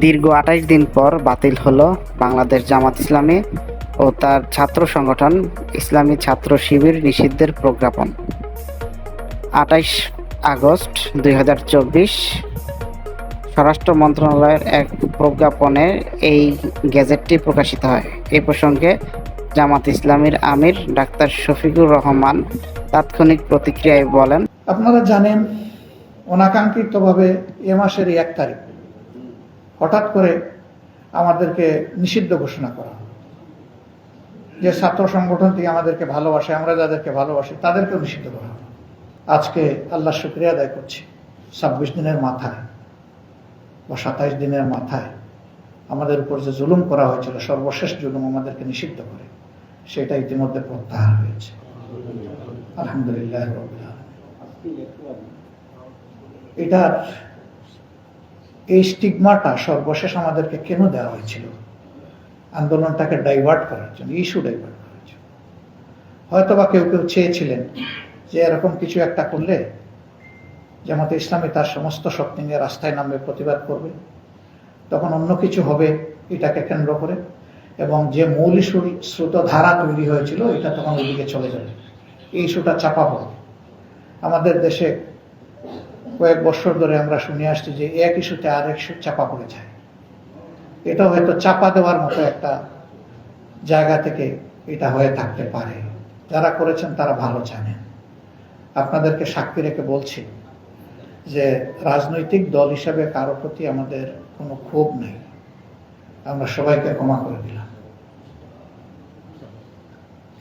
দীর্ঘ আঠাইশ দিন পর বাতিল হলো বাংলাদেশ জামাত ইসলামী ও তার ছাত্র সংগঠন ইসলামী ছাত্র শিবির নিষিদ্ধের প্রজ্ঞাপন। আঠাইশ আগস্ট দুই হাজার চব্বিশ স্বরাষ্ট্র মন্ত্রণালয়ের এক প্রজ্ঞাপনে এই গেজেটটি প্রকাশিত হয়। এ প্রসঙ্গে জামাত ইসলামীর আমির ডাক্তার শফিকুর রহমান তাৎক্ষণিক প্রতিক্রিয়ায় বলেন, আপনারা জানেন অনাকাঙ্ক্ষিতভাবে এ মাসের এক তারিখ। হঠাৎ করে আমাদেরকে নিষিদ্ধ ঘোষণা করা যে ছাত্র সংগঠনটি আমাদেরকে ভালোবাসে, আমরা যাদেরকে ভালোবাসি, তাদেরকেও নিষিদ্ধ করা আজকে আল্লাহ শুক্রিয়া আদায় করছি। ছাব্বিশ দিনের মাথায় বা সাতাইশ দিনের মাথায় আমাদের উপর যে জুলুম করা হয়েছিল, সর্বশেষ জুলুম আমাদেরকে নিষিদ্ধ করে, সেটা ইতিমধ্যে প্রত্যাহার হয়েছে। আলহামদুলিল্লাহ এটার এই স্টিগমাটা সর্বশেষ আমাদেরকে কেন দেওয়া হয়েছিল? আন্দোলনটাকে ডাইভার্ট করার জন্য, ইস্যু ডাইভার্ট করার জন্য। হয়তো বা কেউ কেউ চেয়েছিলেন যে এরকম কিছু একটা করলে জামাতে ইসলামী তার সমস্ত শক্তি নিয়ে রাস্তায় নামবে, প্রতিবাদ করবে। তখন অন্য কিছু হবে এটাকে কেন্দ্র করে এবং যে মূল ইস্যুর স্রোত ধারা তৈরি হয়েছিল, এটা তখন ওইদিকে চলে যাবে। এই ইস্যুটা চাপা পড়বে। আমাদের দেশে কয়েক বছর ধরে আমরা শুনে আসছি যে এক ইস্যুতে আর এক ইস্যু চাপা পড়ে যায়। এটা হয়তো চাপা দেওয়ার মতো একটা জায়গা থেকে এটা হয়ে থাকতে পারে। যারা করেছেন তারা ভালো জানেন। আপনাদেরকে সাক্ষী রেখে বলছি যে রাজনৈতিক দল হিসাবে কারও প্রতি আমাদের কোনো ক্ষোভ নেই। আমরা সবাইকে ক্ষমা করে দিলাম।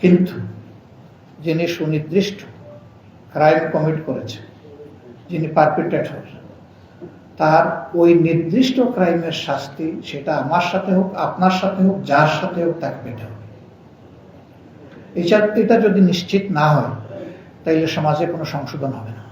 কিন্তু যিনি সুনির্দিষ্ট ক্রাইম কমিট করেছেন যিনি পারপিটেটর তার ওই নির্দিষ্ট ক্রাইমের শাস্তি সেটা আমার সাথে হোক, আপনার সাথে হোক, যার সাথে হোক, তাকে পেতে হবে। এটা যদি নিশ্চিত না হয়, তাইলে সমাজে কোনো সংশোধন হবে না।